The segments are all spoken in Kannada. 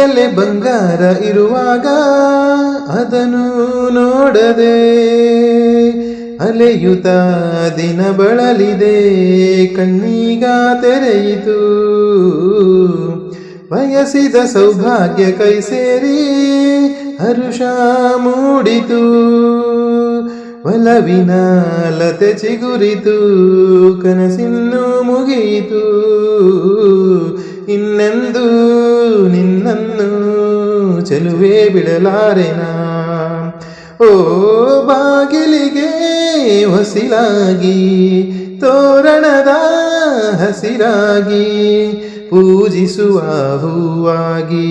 ಬಳಿಯಲ್ಲೇ ಬಂಗಾರ ಇರುವಾಗ ಅದನ್ನು ನೋಡದೆ ಅಲೆಯುತ ದಿನ ಬಳಲಿದೆ, ಕಣ್ಣೀಗ ತೆರೆಯಿತು. ಬಯಸಿದ ಸೌಭಾಗ್ಯ ಕೈ ಸೇರಿ ಹರುಷ ಮೂಡಿತು. ಒಲವಿನ ಲತೆ ಚಿಗುರಿತು, ಕನಸಿನ್ನು ಮುಗಿಯಿತು. ಇನ್ನೆಂದು ನಿನ್ನನ್ನು ಚೆಲುವೆ ಬಿಡಲಾರೆನ ಓ ಬಾಗಿಲಿಗೆ ಹೊಸಿಲಾಗಿ, ತೋರಣದ ಹಸಿರಾಗಿ, ಪೂಜಿಸುವ ಹೂವಾಗಿ,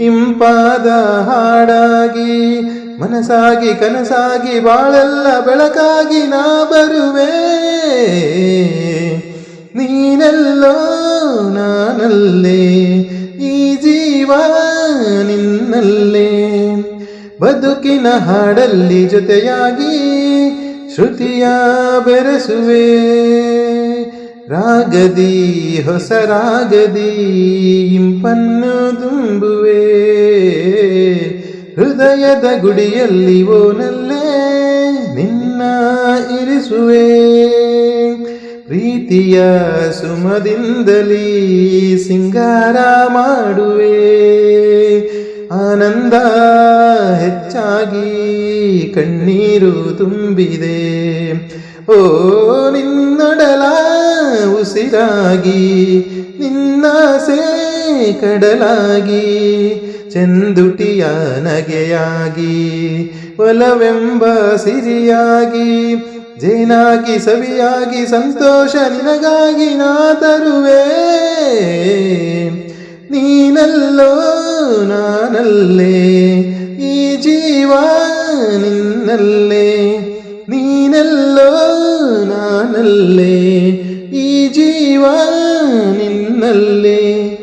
ಇಂಪಾದ ಹಾಡಾಗಿ ಮನಸಾಗಿ ಕನಸಾಗಿ, ಬಾಳೆಲ್ಲ ಬೆಳಕಾಗಿ ನಾ ಬರುವೆ. ನೀನೆಲ್ಲೋ ನಾನಲ್ಲೇ ಜೀವ ನಿನ್ನಲ್ಲೇ ಬದುಕಿನ ಹಾಡಲ್ಲಿ ಜೊತೆಯಾಗಿ ಶ್ರುತಿಯ ಬೆರೆಸುವೆ. ರಾಗದಿ, ಹೊಸ ರಾಗದಿ ಇಂಪನ್ನು ತುಂಬುವೆ. ಹೃದಯದ ಗುಡಿಯಲ್ಲಿ ಓನಲ್ಲೇ ನಿನ್ನ ಇರಿಸುವೆ. ಪ್ರೀತಿಯ ಸುಮದಿಂದಲೀ ಸಿಂಗಾರ ಮಾಡುವೆ. ಆನಂದ ಹೆಚ್ಚಾಗಿ ಕಣ್ಣೀರು ತುಂಬಿದೆ. ಓ, ನಿನ್ನಡಲ ಉಸಿರಾಗಿ ನಿನ್ನಾಸೆ ಕಡಲಾಗಿ, ಚೆಂದುಟಿಯ ನಗೆಯಾಗಿ, ಒಲವೆಂಬ ಸಿರಿಯಾಗಿ ಜೇನಾಗಿ ಸವಿಯಾಗಿ ಸಂತೋಷ ನಿನಗಾಗಿ ನಾ ತರುವೆ. ನೀನಲ್ಲೋ ನಾನಲ್ಲೇ, ಈ ಜೀವ ನಿನ್ನಲ್ಲೇ. ನೀನಲ್ಲೋ ನಾನಲ್ಲೇ, ಈ ಜೀವ ನಿನ್ನಲ್ಲೇ.